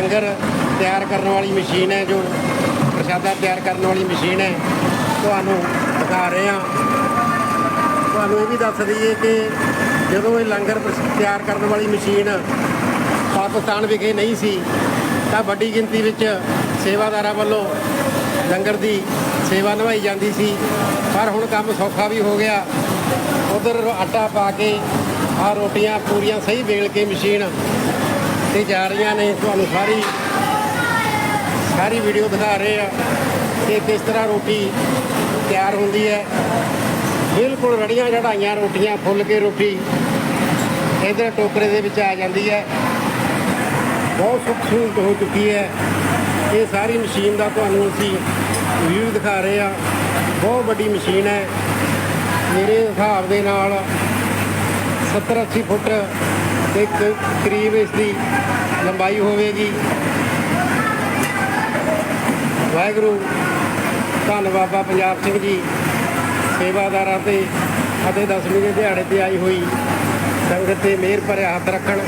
ਲੰਗਰ ਤਿਆਰ ਕਰਨ ਵਾਲੀ ਮਸ਼ੀਨ ਹੈ ਜੋ ਪ੍ਰਸ਼ਾਦਾ ਤਿਆਰ ਕਰਨ ਵਾਲੀ ਮਸ਼ੀਨ ਹੈ। ਤੁਹਾਨੂੰ ਦਿਖਾ ਰਹੇ ਹਾਂ। ਤੁਹਾਨੂੰ ਇਹ ਵੀ ਦੱਸ ਦਈਏ ਕਿ ਜਦੋਂ ਇਹ ਲੰਗਰ ਤਿਆਰ ਕਰਨ ਵਾਲੀ ਮਸ਼ੀਨ ਪਾਕਿਸਤਾਨ ਵਿਖੇ ਨਹੀਂ ਸੀ, ਤਾਂ ਵੱਡੀ ਗਿਣਤੀ ਵਿੱਚ ਸੇਵਾਦਾਰਾਂ ਵੱਲੋਂ ਲੰਗਰ ਦੀ ਸੇਵਾ ਨਿਭਾਈ ਜਾਂਦੀ ਸੀ। ਪਰ ਹੁਣ ਕੰਮ ਸੌਖਾ ਵੀ ਹੋ ਗਿਆ। ਉਧਰ ਆਟਾ ਪਾ ਕੇ ਆ ਰੋਟੀਆਂ ਪੂਰੀਆਂ ਸਹੀ ਵੇਲ ਕੇ ਮਸ਼ੀਨ ਤੇ ਜਾ ਰਹੀਆਂ ਨੇ, ਤੁਹਾਨੂੰ ਸਾਰੀ ਸਾਰੀ ਵੀਡੀਓ ਦਿਖਾ ਰਹੇ ਆ ਕਿ ਕਿਸ ਤਰ੍ਹਾਂ ਰੋਟੀ ਤਿਆਰ ਹੁੰਦੀ ਹੈ। ਬਿਲਕੁਲ ਰੜੀਆਂ ਚੜਾਈਆਂ ਰੋਟੀਆਂ, ਫੁੱਲ ਕੇ ਰੋਟੀ ਇਧਰ ਟੋਕਰੇ ਦੇ ਵਿੱਚ ਆ ਜਾਂਦੀ ਹੈ। ਬਹੁਤ ਸੁੱਖ ਸਹੂਲਤ ਹੋ ਚੁੱਕੀ ਹੈ। ਇਹ ਸਾਰੀ ਮਸ਼ੀਨ ਦਾ ਤੁਹਾਨੂੰ ਅਸੀਂ ਵਿਊ ਦਿਖਾ ਰਹੇ ਆ ਬਹੁਤ ਵੱਡੀ ਮਸ਼ੀਨ ਹੈ। ਮੇਰੇ ਹਿਸਾਬ ਦੇ ਨਾਲ 70 80 ਫੁੱਟ ਦੇ ਕਰੀਬ ਇਸ ਦੀ ਲੰਬਾਈ ਹੋਵੇਗੀ। ਵਾਹਿਗੁਰੂ, ਧੰਨ ਬਾਬਾ ਪੰਜਾਬ ਸਿੰਘ ਜੀ, ਸੇਵਾਦਾਰਾਂ ਤੇ ਅਤੇ ਦਸਵੀਂ ਦੇ ਦਿਹਾੜੇ ਤੇ ਆਈ ਹੋਈ ਸੰਗਤ ਤੇ ਮਿਹਰ ਭਰਿਆ ਹੱਥ ਰੱਖਣ।